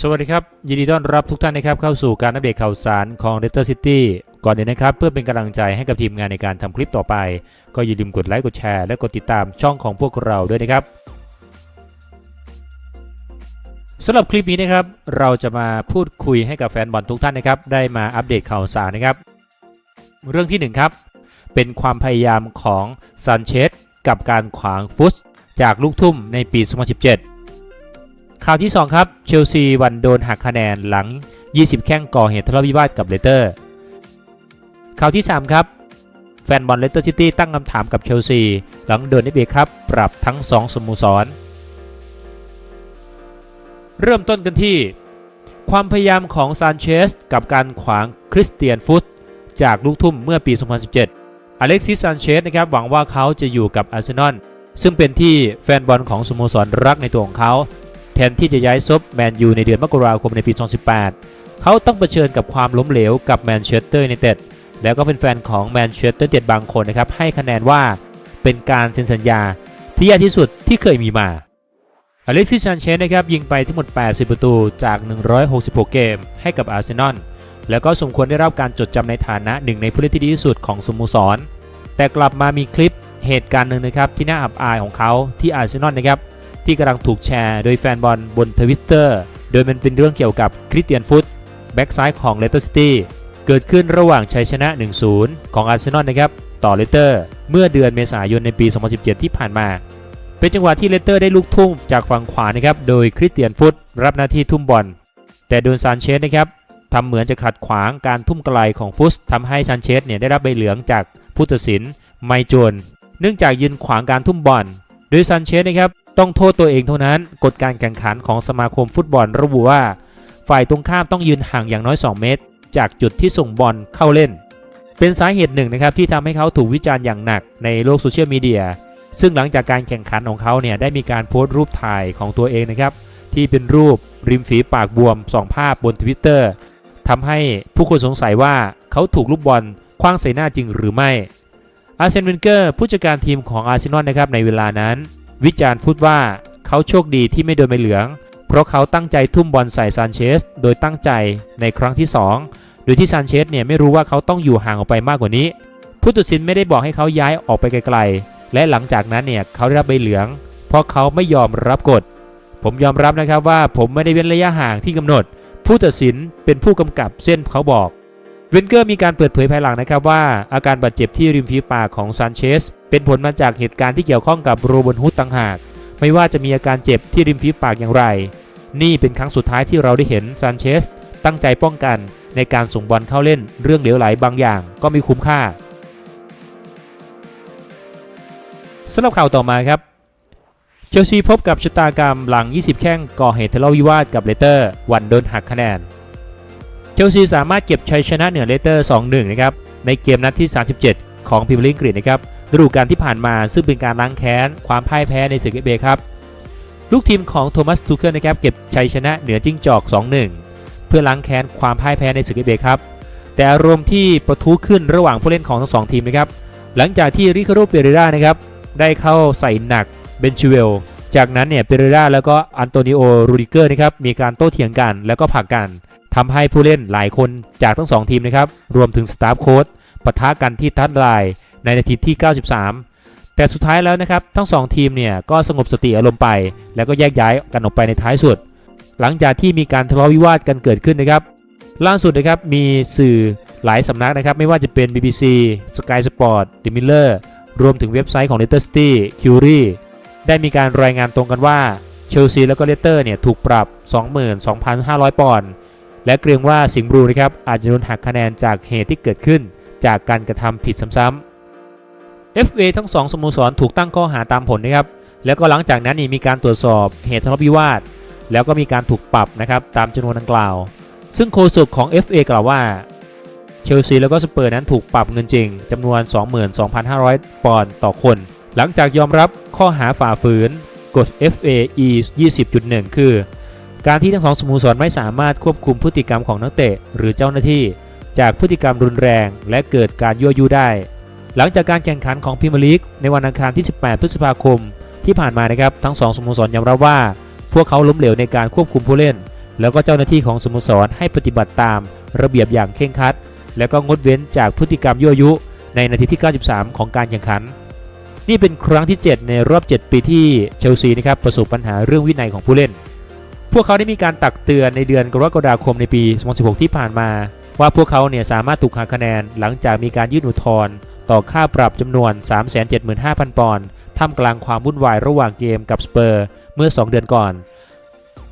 สวัสดีครับ ยินดีต้อนรับทุกท่านนะครับเข้าสู่การอัปเดตข่าวสารของ Leicester City ก่อนอื่นนะครับ เพื่อเป็นกำลังใจให้กับทีมงานในการทำคลิปต่อไป ก็อย่าลืมกดไลค์กดแชร์และกดติดตามช่องของพวกเราด้วยนะครับสำหรับคลิปนี้นะครับเราจะมาพูดคุยให้กับแฟนบอลทุกท่านนะครับได้มาอัปเดตข่าวสารนะครับ เรื่องที่หนึ่งครับเป็นความพยายามของซันเชสกับการขวางฟุตจากลูกทุ่มในปี 2017 ข่าวที่ 2 ครับ เชลซีวันโดนหักคะแนนหลัง 20 แข้งก่อเหตุทะเลาะวิวาทกับเลสเตอร์ ข่าวที่ 3 ครับ แฟนบอลเลสเตอร์ซิตี้ตั้งคำถามกับเชลซี หลังโดนเอฟเอครับปรับทั้ง 2 สโมสร เริ่มต้นกันที่ ความพยายามของซานเชสกับการขวางคริสเตียนฟุตจากลูกทุ่มเมื่อปี 2017 อเล็กซิสซานเชสนะครับหวังว่าเขาจะอยู่กับอาร์เซนอลซึ่งเป็นที่แฟนบอลของสโมสรรักในตัวของเขา แทนที่จะย้ายซบแมนยูในเดือนมกราคมในปี 2018 เขาต้องเผชิญกับความล้มเหลวกับแมนเชสเตอร์ยูไนเต็ดแล้วก็เป็นแฟนของแมนเชสเตอร์เต็ดบางคนนะครับให้คะแนนว่าเป็นการเซ็นสัญญาที่แย่ที่สุดที่เคยมีมาอเล็กซิสซานเชสนะครับยิงไปทั้งหมด 80 ประตูจาก 166 เกม ให้กับอาร์เซนอลแล้วก็สมควรได้รับการจดจำในฐานะหนึ่งในผู้เล่นที่ดีที่สุดของสโมสร แต่กลับมามีคลิปเหตุการณ์หนึ่งนะครับที่น่าอับอายของเขาที่อาร์เซนอลนะครับ ที่กำลังถูกแชร์โดยแฟนบอลบนทวิสเตอร์โดยมันเป็นเรื่องเกี่ยวกับคริสเตียนฟุตแบ็กซ้ายของเลสเตอร์ซิตี้เกิดขึ้นระหว่างชัยชนะ 1-0 ของอาร์เซนอลนะครับต่อเลสเตอร์เมื่อเดือนเมษายนในปี 2017 ที่ผ่านมา เป็นจังหวะที่เลสเตอร์ได้ลูกทุ่มจากฝั่งขวานะครับโดยคริสเตียนฟุตรับหน้าที่ทุ่มบอลแต่โดนซานเชสนะครับทำเหมือนจะขัดขวางการทุ่มไกลของฟุตทำให้ซานเชสเนี่ยได้รับใบเหลืองจากผู้ตัดสินไมโจนเนื่องจากยืนขวางการทุ่มบอลโดยซานเชสนะครับ ต้องโทษตัวเองเท่านั้น กฎการแข่งขันของสมาคมฟุตบอลระบุว่า ฝ่ายตรงข้ามต้องยืนห่างอย่างน้อย 2 เมตร จากจุดที่ส่งบอลเข้าเล่น เป็นสาเหตุหนึ่งนะครับที่ทำให้เขาถูกวิจารณ์อย่างหนักในโลกโซเชียลมีเดียซึ่งหลังจากการแข่งขันของเขาเนี่ยได้มีการโพสต์รูปถ่ายของตัวเองนะครับ ที่เป็นรูปริมฝีปากบวม 2 ภาพบนทวิตเตอร์ทำให้ผู้คนสงสัยว่าเขาถูกลูกบอลคว้างใส่หน้าจริงหรือไม่อาร์เซนเวนเกอร์ผู้จัดการทีมของอาร์เซนอลนะครับในเวลานั้น วิจารณ์ฟุตว่าเขาโชคดีที่ไม่โดนใบเหลือง เพราะเขาตั้งใจทุ่มบอลใส่ซานเชสโดยตั้งใจในครั้งที่ 2 โดยที่ซานเชสเนี่ยไม่รู้ว่าเขาต้องอยู่ห่างออกไปมากกว่านี้ ผู้ตัดสินไม่ได้บอกให้เขาย้ายออกไปไกลๆ และหลังจากนั้นเนี่ยเขาได้รับใบเหลือง เพราะเขาไม่ยอมรับกฎ ผมยอมรับนะครับว่าผมไม่ได้เว้นระยะห่างที่กำหนด ผู้ตัดสินเป็นผู้กำกับเส้นเขาบอก เวนเกอร์มีการเปิดเผยภายหลังนะครับว่าอาการบาดเจ็บที่ริมฝีปากของซานเชสเป็นผลมาจากเหตุการณ์ที่เกี่ยวข้องกับโรบนฮุดต่างหาก ไม่ว่าจะมีอาการเจ็บที่ริมฝีปากอย่างไร นี่เป็นครั้งสุดท้ายที่เราได้เห็นซานเชสตั้งใจป้องกันในการส่งบอลเข้าเล่นเรื่องเหลวไหลบางอย่างก็ไม่คุ้มค่าสำหรับข่าวต่อมาครับ เชลซีพบกับชะตากรรมหลัง 20 แข้งก่อเหตุทะเลาะวิวาทกับเลเตอร์ วันโดนหักคะแนน เชลซีสามารถเก็บชัยชนะเหนือเลสเตอร์ 2-1 นะครับ ในเกมนัดที่ 37 ของพรีเมียร์ลีกอังกฤษนะครับฤดูกาลที่ผ่านมาซึ่งเป็นการล้างแค้น ความพ่ายแพ้ในศึกเอเอครับ ลูกทีมของโทมัสทูเคิลนะครับเก็บชัยชนะเหนือจิ้งจอก 2-1 เพื่อล้างแค้นความพ่ายแพ้ในศึกเอเอครับแต่อารมณ์ที่ประทุขึ้นระหว่างผู้เล่นของทั้งสองทีมนะครับหลังจากที่ริคาโดเปเรรานะครับได้เข้าใส่หนักเบนชิเวลจากนั้นเนี่ยเปเรราแล้วก็อันโตนิโอรูดิเกอร์นะครับมีการโต้เถียงกันแล้วก็ผลักกัน ทำให้ผู้เล่นหลายคนจากทั้งสองทีมนะครับ รวมถึงสตาฟโค้ชปะทะกันที่ทัดไลน์ในนาทีที่ 93 แต่สุดท้ายแล้วนะครับ ทั้งสองทีมเนี่ยก็สงบสติอารมณ์ไป แล้วก็แยกย้ายกันออกไปในท้ายสุด หลังจากที่มีการทะเลาะวิวาทกันเกิดขึ้นนะครับ ล่าสุดนะครับมีสื่อหลายสำนักนะครับ ไม่ว่าจะเป็น BBC Sky Sport The Miller รวมถึงเว็บไซต์ของ Leicester City Curie ได้มีการรายงานตรงกันว่าเชลซีแล้วก็เลสเตอร์เนี่ยถูกปรับ 22,500 ปอนด์ และเกรงว่าสิงห์บลูนะครับอาจจะโดนหักคะแนนจากเหตุที่เกิดขึ้น จากการกระทำผิดซ้ำๆ FA ทั้งสองสโมสรถูกตั้งข้อหาตามผลนะครับแล้วก็หลังจากนั้นนี่มีการตรวจสอบเหตุทะเลาะวิวาท แล้วก็มีการถูกปรับนะครับตามจำนวนดังกล่าว ซึ่งโฆษกของ FA กล่าวว่าเชลซีแล้วก็สเปอร์นั้นถูกปรับเงินจริงจำนวน 22,500 ปอนด์ต่อคน หลังจากยอมรับข้อหาฝ่าฝืนกฎ FAE 20.1 คือ การที่ทั้งสองสโมสรไม่สามารถควบคุมพฤติกรรมของนักเตะ หรือเจ้าหน้าที่ จากพฤติกรรมรุนแรง และเกิดการยั่วยุได้ หลังจากการแข่งขันของพรีเมียร์ลีกในวันอังคารที่ 18 พฤษภาคม ที่ผ่านมานะครับทั้งสองสโมสรยอมรับว่า พวกเขาล้มเหลวในการควบคุมผู้เล่น แล้วก็เจ้าหน้าที่ของสโมสรให้ปฏิบัติตาม ระเบียบอย่างเคร่งครัด แล้วก็งดเว้นจากพฤติกรรมยั่วยุ ในนาทีที่ 93 ของการแข่งขัน นี่เป็นครั้งที่ 7 ในรอบ 7 ปีที่เชลซีนะครับประสบปัญหาเรื่องวินัยของผู้เล่น พวกเขาได้มีการตักเตือนในเดือนกรกฎาคมในปี 2016 ที่ผ่านมา ว่าพวกเขาเนี่ยสามารถถูกหักคะแนนหลังจากมีการยื่นอุทธรณ์ต่อค่าปรับจำนวน 375,000 ปอนด์ท่ามกลางความวุ่นวายระหว่างเกมกับสเปอร์เมื่อ 2 เดือนก่อน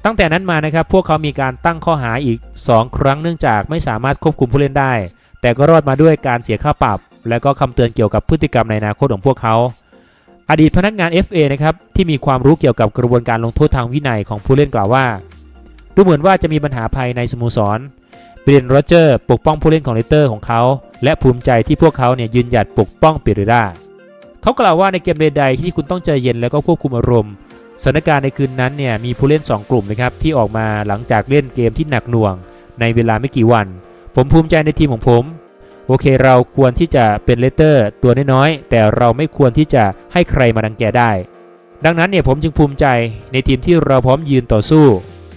ตั้งแต่นั้นมานะครับพวกเขามีการตั้งข้อหาอีก 2 ครั้งเนื่องจากไม่สามารถควบคุมผู้เล่นได้ แต่ก็รอดมาด้วยการเสียค่าปรับ และก็คำเตือนเกี่ยวกับพฤติกรรมในอนาคตของพวกเขา อดีตพนักงาน FA นะครับที่มีความรู้เกี่ยวกับกระบวนการลงโทษทางวินัยของผู้เล่นกล่าวว่า ดูเหมือนว่าจะมีปัญหาภายในสโมสรเบรนโรเจอร์ปกป้องผู้เล่นของเลสเตอร์ของเขา และภูมิใจที่พวกเขาเนี่ยยืนหยัดปกป้องเปริด้าเขากล่าวว่าในเกมใดๆที่คุณต้องใจเย็นแล้วก็ควบคุมอารมณ์สถานการณ์ในคืนนั้นเนี่ยมีผู้เล่น 2 กลุ่มนะครับที่ออกมาหลังจากเล่นเกมที่หนักหน่วง ในเวลาไม่กี่วัน ผมภูมิใจในทีมของผม โอเค เราควรที่จะเป็นเลสเตอร์ตัวน้อยๆแต่เราไม่ควรที่จะให้ใครมาดังแกได้ ดังนั้นเนี่ยผมจึงภูมิใจในทีมที่เราพร้อมยืนต่อสู้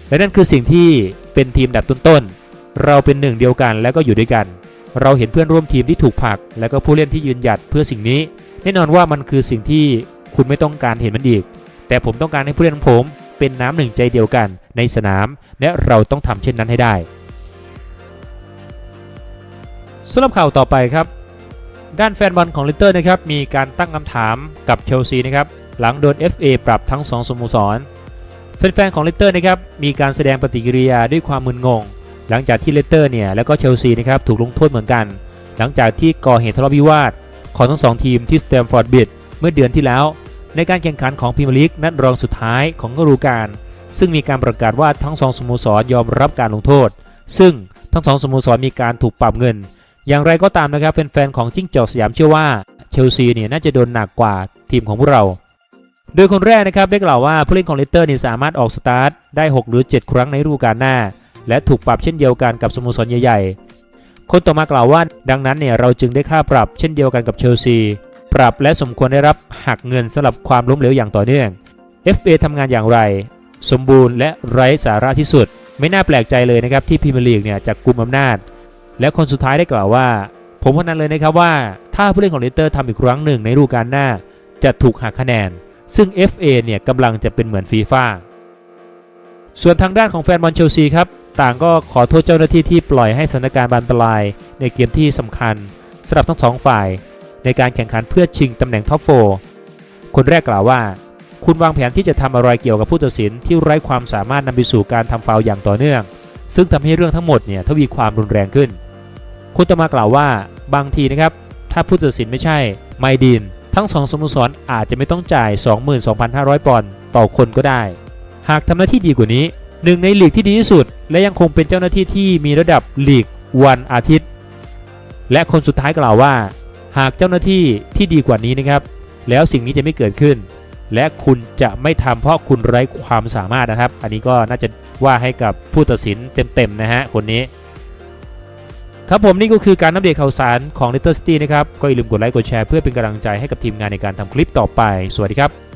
และนั่นคือสิ่งที่เป็นทีมดับต้นๆเราเป็นหนึ่งเดียวกันและก็อยู่ด้วยกัน เราเห็นเพื่อนร่วมทีมที่ถูกผลัก และก็ผู้เล่นที่ยืนหยัดเพื่อสิ่งนี้ แน่นอนว่ามันคือสิ่งที่คุณไม่ต้องการเห็นมันอีก แต่ผมต้องการให้ผู้เล่นของผมเป็นน้ำหนึ่งใจเดียวกันในสนาม และเราต้องทำเช่นนั้นให้ได้ สำหรับข่าวต่อไปครับ ด้านแฟนบอลของลิเตอร์นะครับมีการตั้งคำถามกับเชลซีนะครับหลังโดน FA ปรับทั้ง2สโมสรแฟนๆของเลสเตอร์นะครับมีการแสดงปฏิกิริยาด้วยความมึนงง หลังจากที่เลสเตอร์เนี่ยแล้วก็เชลซีนะครับถูกลงโทษเหมือนกัน หลังจากที่ก่อเหตุทะเลาะวิวาท ของทั้งสองทีมที่สเตมฟอร์ดบิดเมื่อเดือนที่แล้ว ในการแข่งขันของพรีเมียร์ลีกนัดรองสุดท้ายของฤดูกาลซึ่งมีการประกาศว่าทั้งสองสโมสรยอมรับการลงโทษ ซึ่งทั้งสองสโมสรมีการถูกปรับเงิน อย่างไรก็ตามนะครับแฟนๆของจิ้งจอกสยามเชื่อว่าเชลซีเนี่ยน่าจะโดนหนักกว่าทีมของพวกเรา โดยคนแรกนะครับได้กล่าวว่าผู้เล่นของเลสเตอร์นี่สามารถออกสตาร์ทได้ 6 หรือ 7 ครั้งในฤดูกาลหน้า และถูกปรับเช่นเดียวกันกับสโมสรใหญ่ๆ คนต่อมากล่าวว่าดังนั้นเนี่ยเราจึงได้ค่าปรับเช่นเดียวกันกับเชลซีปรับและสมควรได้รับหักเงินสำหรับความล้มเหลวอย่างต่อเนื่อง FA ทำงานอย่างไร สมบูรณ์และไร้สาระที่สุด ไม่น่าแปลกใจเลยนะครับที่พรีเมียร์ลีกเนี่ยจะกุมอำนาจ และคนสุดท้ายได้กล่าวว่า ผมพนันเลยนะครับว่า ถ้าผู้เล่นของเลสเตอร์ทำอีกครั้งหนึ่งในฤดูกาลหน้า จะถูกหักคะแนน ซึ่ง FA เนี่ยกำลังจะเป็นเหมือนฟีฟ่าส่วนทางด้านของแฟนบอลเชลซีครับ ต่างก็ขอโทษเจ้าหน้าที่ที่ปล่อยให้สถานการณ์บานปลายในเกมที่สำคัญสำหรับทั้งสองฝ่าย ในการแข่งขันเพื่อชิงตำแหน่งท็อปโฟคนแรกกล่าวว่า คุณวางแผนที่จะทำอะไรเกี่ยวกับผู้ตัดสินที่ไร้ความสามารถนำไปสู่การทำฟาวอย่างต่อเนื่อง ซึ่งทำให้เรื่องทั้งหมดเนี่ยทวีความรุนแรงขึ้น คุณต่อมากล่าวว่าบางทีนะครับ ถ้าผู้ตัดสินไม่ใช่ไมดิน ทั้งสองสโมสรอาจจะไม่ต้องจ่าย 22,500 ปอนด์ต่อคนก็ได้ หากทำหน้าที่ดีกว่านี้หนึ่งในลีกที่ดีที่สุด และยังคงเป็นเจ้าหน้าที่ที่มีระดับลีกวันอาทิตย์ และคนสุดท้ายกล่าวว่า หากเจ้าหน้าที่ที่ดีกว่านี้นะครับ แล้วสิ่งนี้จะไม่เกิดขึ้น และคุณจะไม่ทำเพราะคุณไร้ความสามารถนะครับ อันนี้ก็น่าจะว่าให้กับผู้ตัดสินเต็มๆนะฮะคนนี้ ครับผมนี่ก็คือการอัปเดตข่าวสารของ Little City นะครับ ก็อย่าลืมกดไลค์กดแชร์เพื่อเป็นกำลังใจให้กับทีมงานในการทำคลิปต่อไป สวัสดีครับ